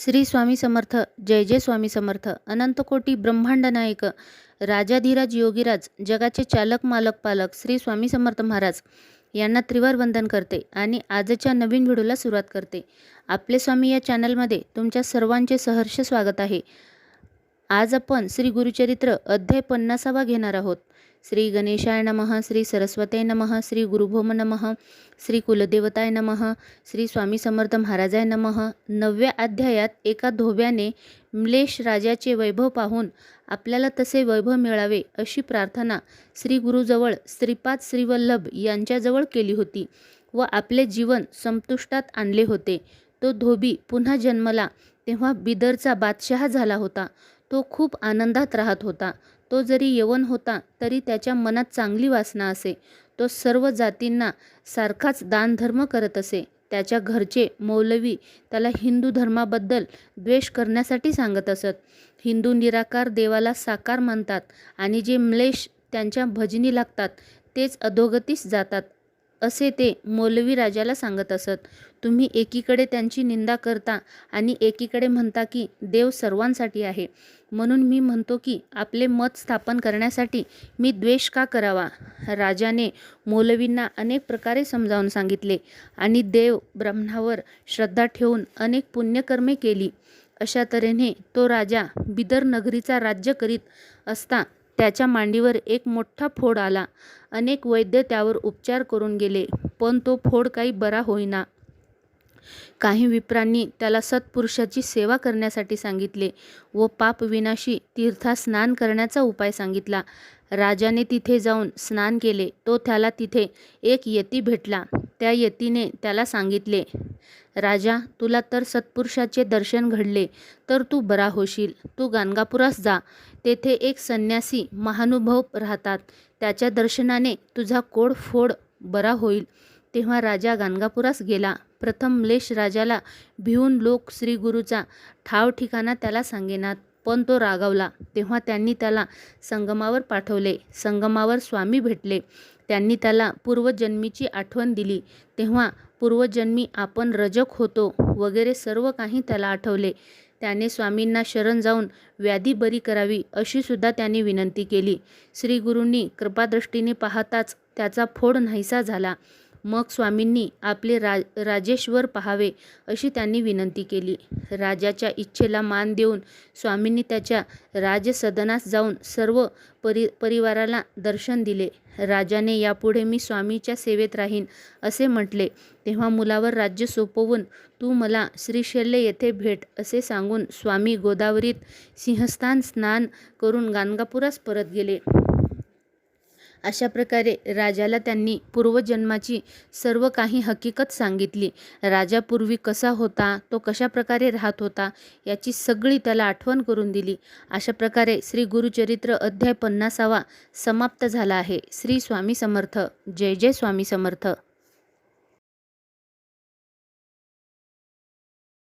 श्री स्वामी समर्थ जय जय स्वामी समर्थ अनंतकोटी ब्रह्मांड नायक राजाधिराज योगीराज जगाचे चालक मालक पालक श्री स्वामी समर्थ महाराज यांना त्रिवार वंदन करते आणि आजच्या नवीन व्हिडिओला सुरुवात करते. आपले स्वामी या चॅनलमध्ये तुमच्या सर्वांचे सहर्ष स्वागत आहे. आज आपण श्री गुरुचरित्र अध्याय पन्नासावा घेणार आहोत. श्री गणेशाय नमः श्री सरस्वते नमः श्री गुरुभोम नमः श्री कुलदेवताय नमः श्री स्वामी समर्थ महाराजाय नमः. नवव्या अध्यायात एका धोब्याने म्लेश राजाचे वैभव पाहून आपल्याला तसे वैभव मिळावे अशी प्रार्थना श्री गुरुजवळ श्रीपाद श्रीवल्लभ यांच्याजवळ केली होती व आपले जीवन संतुष्टात आणले होते. तो धोबी पुन्हा जन्मला तेव्हा बिदरचा बादशहा झाला होता. तो खूप आनंदात राहत होता. तो जरी यवन होता तरी त्याच्या मनात चांगली वासना असे. तो सर्व जातींना सारखाच दानधर्म करत असे. त्याच्या घरचे मौलवी त्याला हिंदू धर्माबद्दल द्वेष करण्यासाठी सांगत असत. हिंदू निराकार देवाला साकार मानतात आणि जे म्लेश त्यांच्या भजनी लागतात तेच अधोगतीस जातात. असे ते मौलवी राजाला सांगत असत. तुम्ही एकीकडे त्यांची निंदा करता आणि एकीकडे म्हणता की देव सर्वांसाठी आहे. म्हणून मी म्हणतो की आपले मत स्थापन करण्यासाठी मी द्वेष का करावा? राजाने मौलवींना अनेक प्रकारे समजावून सांगितले आणि देव ब्रह्मावर श्रद्धा ठेवून अनेक पुण्यकर्मे केली. अशा तऱ्हेने तो राजा बिदर नगरीचा राज्य करीत असता त्याच्या मांडीवर एक मोठा फोड आला. अनेक वैद्य त्यावर उपचार करून गेले पण तो फोड काही बरा होईना. काही विप्रांनी त्याला सत्पुरुषाची सेवा करण्यासाठी सांगितले व पापविनाशी तीर्थात स्नान करण्याचा उपाय सांगितला. राजाने तिथे जाऊन स्नान केले. तो त्याला तिथे एक यती भेटला. त्या यतीने त्याला सांगितले राजा तुला तर सत्पुरुषाचे दर्शन घडले तर तू बरा होशील. तू गाणगापुरास जा. तेथे एक संन्यासी महानुभव राहतात. त्याच्या दर्शनाने तुझा कोड फोड बरा होईल. तेव्हा राजा गाणगापुरास गेला. प्रथम म्लेश राजाला भिवून लोक श्रीगुरूचा ठाव ठिकाणा त्याला सांगेनात. पण तो रागावला. तेव्हा त्यांनी त्याला संगमावर पाठवले. संगमावर स्वामी भेटले. त्यांनी त्याला पूर्वजन्मीची आठवण दिली. तेव्हा पूर्वजन्मी आपण रजक होतो वगैरे सर्व काही त्याला आठवले. त्याने स्वामींना शरण जाऊन व्याधी बरी करावी अशी सुद्धा त्यांनी विनंती केली. श्रीगुरूंनी कृपादृष्टीने पाहताच त्याचा फोड नाहीसा झाला. मग स्वामींनी आपले रा राजेश्वर पहावे अशी त्यांनी विनंती केली. राजाच्या इच्छेला मान देऊन स्वामींनी त्याच्या राजसदनास जाऊन सर्व परि परिवाराला दर्शन दिले. राजाने यापुढे मी स्वामीच्या सेवेत राहीन असे म्हटले. तेव्हा मुलावर राज्य सोपवून तू मला श्रीशैल्य येथे भेट असे सांगून स्वामी गोदावरीत सिंहस्थान स्नान करून गाणगापुरास परत गेले. अशा प्रकारे राजाला त्यांनी पूर्वजन्माची सर्व काही हकीकत सांगितली. राजा पूर्वी कसा होता तो कशा प्रकारे राहत होता याची सगळी त्याला आठवण करून दिली. अशा प्रकारे श्री गुरुचरित्र अध्याय पन्नासावा समाप्त झाला आहे. श्री स्वामी समर्थ. जय जय स्वामी समर्थ.